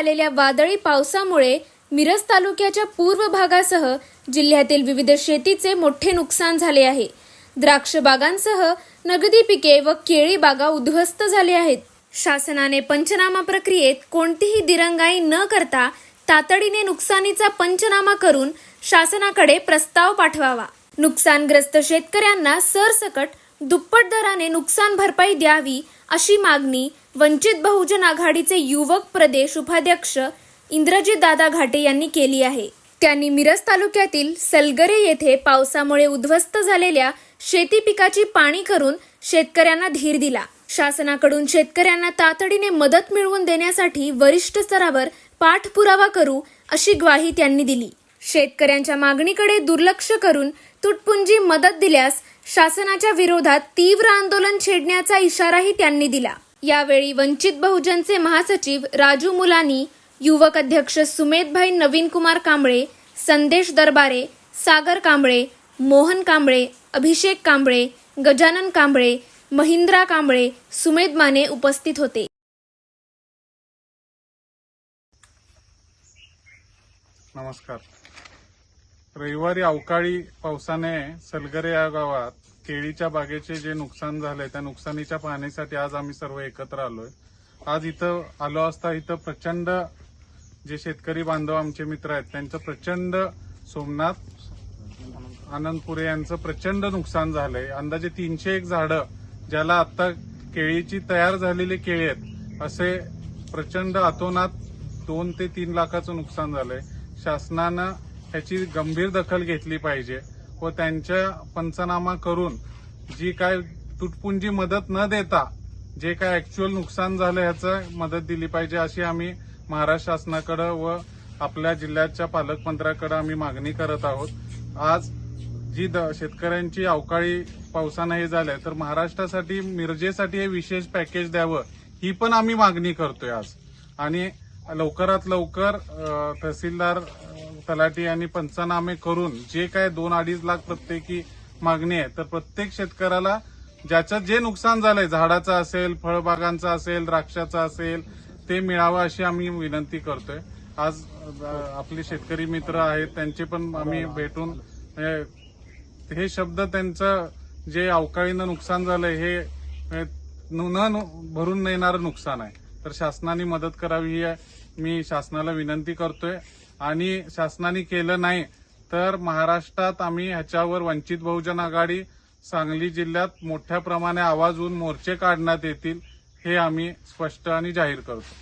आलेल्या वादळी पावसामुळे मिरज तालुक्याच्या पूर्व भागासह जिल्ह्यातील विविध शेतीचे मोठे नुकसान झाले आहे. द्राक्ष बागांसह नगदी पिके व केळी बागा उद्ध्वस्त झाले आहेत. शासनाने पंचनामा प्रक्रियेत कोणतीही दिरंगाई न करता तातडीने नुकसानीचा पंचनामा करून शासनाकडे प्रस्ताव पाठवावा. नुकसानग्रस्त शेतकऱ्यांना सरसकट दुप्पट दराने नुकसान भरपाई द्यावी अशी मागणी वंचित बहुजन आघाडीचे युवक प्रदेश उपाध्यक्ष इंद्रजित दादा घाटे यांनी केली आहे. त्यांनी मिरज तालुक्यातील सलगरे येथे पावसामुळे उद्ध्वस्त झालेल्या शेती पिकाची पाणी करून शेतकऱ्यांना धीर दिला. शासनाकडून शेतकऱ्यांना तातडीने मदत मिळवून देण्यासाठी वरिष्ठ स्तरावर पाठपुरावा करू अशी ग्वाही त्यांनी दिली. शेतकऱ्यांच्या मागणीकडे दुर्लक्ष करून तुटपुंजी मदत दिल्यास शासनाच्या विरोधात तीव्र आंदोलन छेडण्याचा इशाराही त्यांनी दिला. यावेळी वंचित बहुजनचे महासचिव राजू मुलानी युवक अध्यक्ष सुमेधभाई नवीन कुमार कांबळे संदेश दरबारे सागर कांबळे मोहन कांबळे अभिषेक कांबळे गजानन कांबळे महिंद्रा कांबळे सुमेध माने उपस्थित होते. नमस्कार. रविवारी अवकाळी पावसाने सलगरे या गावात केळीच्या बागेचे जे नुकसान झालंय त्या नुकसानीच्या पाहणीसाठी आज आम्ही सर्व एकत्र आलोय. आज इथं आलो असता इथं प्रचंड जे शेतकरी बांधव आमचे मित्र आहेत त्यांचं प्रचंड सोमनाथ आनंदपुरे यांचं प्रचंड नुकसान झालंय. अंदाजे तीनशे एक झाडं ज्याला आता केळीची तयार झालेली केळी आहेत असे प्रचंड अतोनात दोन ते तीन लाखाचं नुकसान झालंय. शासनानं ह्याची गंभीर दखल घेतली पाहिजे. व त्यांच्या पंचनामा करून जी काय तुटपुंजी मदत न देता जे काय ऍक्च्युअल नुकसान झालं ह्याचं मदत दिली पाहिजे अशी आम्ही महाराष्ट्र शासनाकडे व आपल्या जिल्ह्याच्या पालकमंत्र्याकडे आम्ही मागणी करत आहोत. आज जी द- शेतकऱ्यांची अवकाळी पावसानं हे झालंय तर महाराष्ट्रासाठी मिरजेसाठी हे विशेष पॅकेज द्यावं ही पण आम्ही मागणी करतोय आज. आणि लवकरात लवकर तहसीलदार तलाठी आणि पंचनामे करून जे काय दोन अडीच लाख प्रत्येकी मागणी आहे तर प्रत्येक शेतकऱ्याला ज्याचं जे नुकसान झालंय झाडाचं असेल फळबागांचं असेल द्राक्षाचं असेल ते मिळावं अशी आम्ही विनंती करतोय. आज आपले शेतकरी मित्र आहेत त्यांचे पण आम्ही भेटून हे शब्द त्यांचं जे अवकाळीनं नुकसान झालंय हे हे न भरून नेणारं नुकसान आहे. तर शासनाने मदत करावी ही मी शासनाला विनंती करतोय. आणि शासनाने केलं नाही तर महाराष्ट्रात आम्ही ह्याच्यावर वंचित बहुजन आघाडी सांगली जिल्ह्यात मोठ्या प्रमाणे आवाज होऊन मोर्चे काढण्यात येतील हे आम्ही स्पष्ट आणि जाहीर करतो.